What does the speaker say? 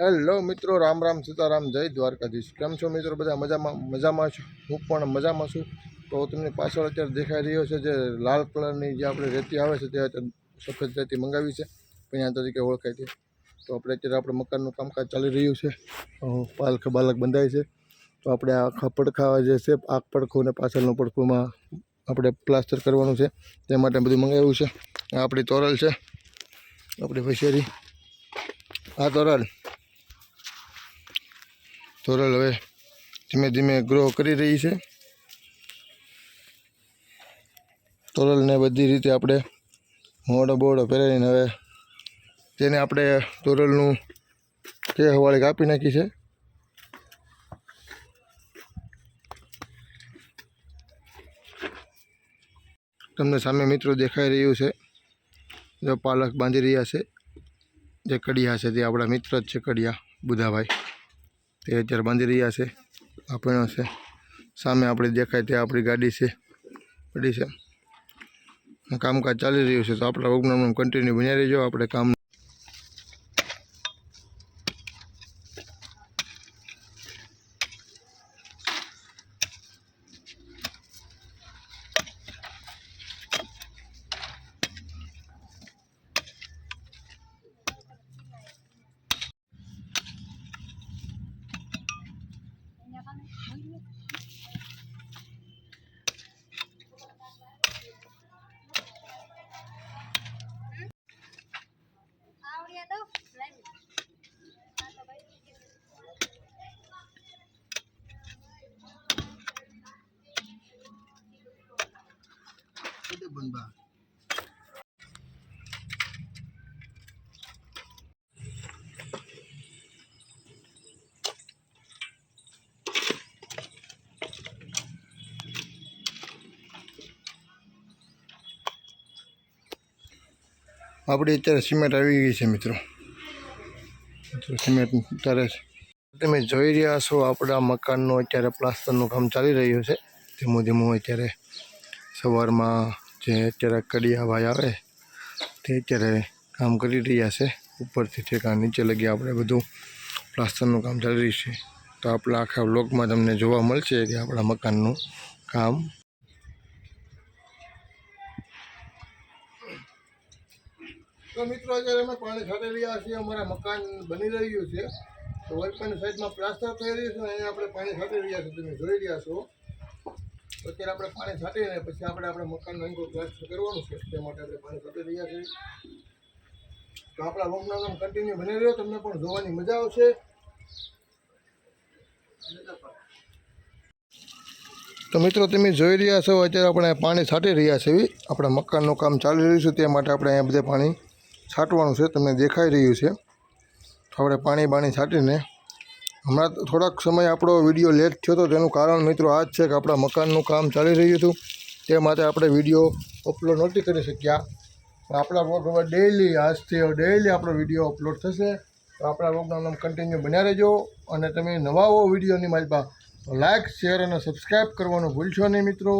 Hello મિત્રો, રામ રામ સીતારામ, જય દ્વારકાધીશ. કેમ છો મિત્રો? બધા મજામાં મજામાં છું? હું પણ મજામાં છું. તો તમને પાછળ અત્યારે દેખાઈ રહ્યો છે જે લાલ કલરની જે આપણે રેતી આવે છે તે અત્યારે સફેદ રેતી મંગાવી છે. પૈયા તરીકે ઓળખાય છે. તો આપણે અત્યારે આપણે મકાનનું કામકાજ ચાલી રહ્યું છે. પાલખ બાલક બંધાય છે. તો આપણે આખા પડખા જે છે, આગ પડખું અને પાછળનું પડખુંમાં આપણે પ્લાસ્ટર કરવાનું છે. તે માટે બધું મંગાવ્યું છે. આપણી તોરલ છે. આપણી વૈશેરી આ તોરલ. તોરલ હવે ધીમે ધીમે ગ્રો કરી રહી છે. તોરલને બધી રીતે આપણે મોડો બોડો પહેરાવીને હવે તેને આપણે તોરલનું તે હવાળે કાપી નાખી છે. તમને સામે મિત્રો દેખાઈ રહ્યું છે. જો પાલક બાંધી રહ્યા છે. જે કડિયા છે તે આપણા મિત્ર જ છે કડિયા બુધાભાઈ. તે અત્યારે બાંધી રહ્યા છે. આપણો છે. સામે આપણે દેખાય તે આપણી ગાડી છે. પડી છે. કામકાજ ચાલી રહ્યું છે. તો આપણા પ્રોગ્રામનું કન્ટિન્યુ બન્યા રહેજો. આપણે કામ આપણી અત્યારે સિમેન્ટ આવી ગઈ છે મિત્રો સિમેન્ટ અત્યારે તમે જોઈ રહ્યા છો આપણા મકાનનું અત્યારે પ્લાસ્ટરનું કામ ચાલી રહ્યું છે. ધીમું ધીમું અત્યારે સવારમાં જે અત્યારે કડિયા ભાઈ આવે, તે અત્યારે કામ કરી રહ્યા છે. ઉપરથી ઠેકા નીચે લગી આપણે બધું પ્લાસ્ટરનું કામ ચાલી રહ્યું છે. તો આપણા આખા બ્લોગમાં તમને જોવા મળશે કે આપણા મકાનનું કામ તો મિત્રો, અત્યારે અમે પાણી છાંટી રહ્યા છીએ. અમારા મકાન બની રહ્યું છે. તો વલપણની સાઈડમાં પ્લાસ્ટર થઈ રહ્યું છે અને આપણે પાણી છાંટી રહ્યા છીએ. તમે જોઈ રહ્યા છો. અત્યારે આપણે પાણી છાંટીને પછી આપણે આપણે મકાનનું અંગો પ્લાસ્ટર કરવાનું છે. તે માટે આપણે પાણી છાંટી રહ્યા છીએ. તો આપણા વગના કન્ટિન્યુ બની રહ્યો. તમને પણ જોવાની મજા આવશે. તો મિત્રો, તમે જોઈ રહ્યા છો, અત્યારે આપણે પાણી છાંટી રહ્યા છીએ. આપણા મકાનનું કામ ચાલી રહ્યું છે. તે માટે આપણે અહીંયા બધે પાણી છાંટવાનું છે. તમને દેખાઈ રહ્યું છે. આપણે પાણી બાણી છાંટીને હમણાં થોડાક સમય આપણો વીડિયો લેટ થયો હતો તેનું કારણ મિત્રો આ જ છે કે આપણા મકાનનું કામ ચાલી રહ્યું હતું. તે માટે આપણે વીડિયો અપલોડ નહોતી કરી શક્યા. આપણા બ્લોગ હવે ડેઈલી આજથી ડેઈલી આપણો વીડિયો અપલોડ થશે. તો આપણા બ્લોગનું નામ કન્ટિન્યુ બન્યા રહેજો અને તમે નવા હો વિડીયોની મારી પાસે લાઇક શેર અને સબસ્ક્રાઈબ કરવાનું ભૂલશો નહીં મિત્રો.